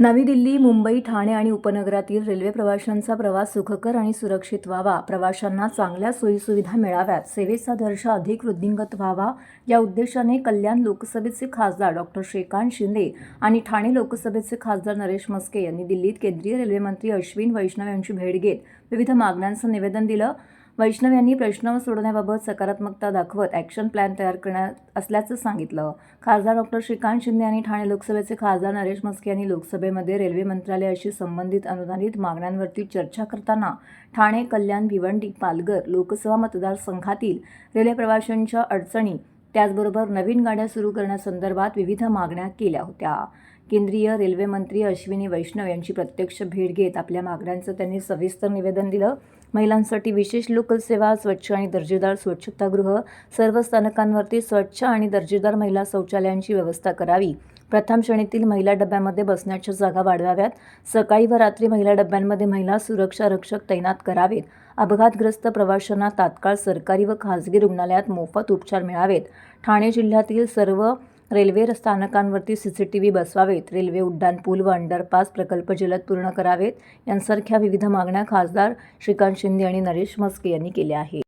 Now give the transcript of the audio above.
नवी दिल्ली मुंबई ठाणे आणि उपनगरातील रेल्वे प्रवाशांचा प्रवास सुखकर आणि सुरक्षित व्हावा. प्रवाशांना चांगल्या सोयीसुविधा मिळाव्यात. सेवेचा दर्जा अधिक वृद्धिंगत व्हावा या उद्देशाने कल्याण लोकसभेचे खासदार डॉक्टर श्रीकांत शिंदे आणि ठाणे लोकसभेचे खासदार नरेश मस्के यांनी दिल्लीत केंद्रीय रेल्वेमंत्री अश्विन वैष्णव यांची भेट घेत विविध मागण्यांचं निवेदन दिलं. वैष्णव यांनी प्रश्न सोडवण्याबाबत सकारात्मकता दाखवत ॲक्शन प्लॅन तयार करण्यात असल्याचं सांगितलं. खासदार डॉक्टर श्रीकांत शिंदे आणि ठाणे लोकसभेचे खासदार नरेश मस्के यांनी लोकसभेमध्ये रेल्वे मंत्रालयाशी संबंधित अनुदानित मागण्यांवरती चर्चा करताना ठाणे कल्याण भिवंडी पालघर लोकसभा मतदारसंघातील रेल्वे प्रवाशांच्या अडचणी त्याचबरोबर नवीन गाड्या सुरू करण्यासंदर्भात विविध मागण्या केल्या होत्या. केंद्रीय रेल्वे मंत्री अश्विनी वैष्णव यांची प्रत्यक्ष भेट घेत आपल्या मागण्यांचं त्यांनी सविस्तर निवेदन दिलं. महिलांसाठी विशेष लोकल सेवा स्वच्छ आणि दर्जेदार स्वच्छतागृह सर्व स्थानकांवरती स्वच्छ आणि दर्जेदार महिला शौचालयांची व्यवस्था करावी. प्रथम श्रेणीतील महिला डब्यामध्ये बसण्याच्या जागा वाढवाव्यात. सकाळी व रात्री महिला डब्यांमध्ये महिला सुरक्षा रक्षक तैनात करावेत. अपघातग्रस्त प्रवाशांना तात्काळ सरकारी व खाजगी रुग्णालयात मोफत उपचार मिळावेत. ठाणे जिल्ह्यातील सर्व रेल्वे स्थानकांवरती सी सी टी व्ही बसवावेत. रेल्वे उड्डाणपूल व अंडरपास प्रकल्प जलद पूर्ण करावेत. यांसारख्या विविध मागण्या खासदार श्रीकांत शिंदे आणि नरेश मस्के यांनी केल्या आहेत.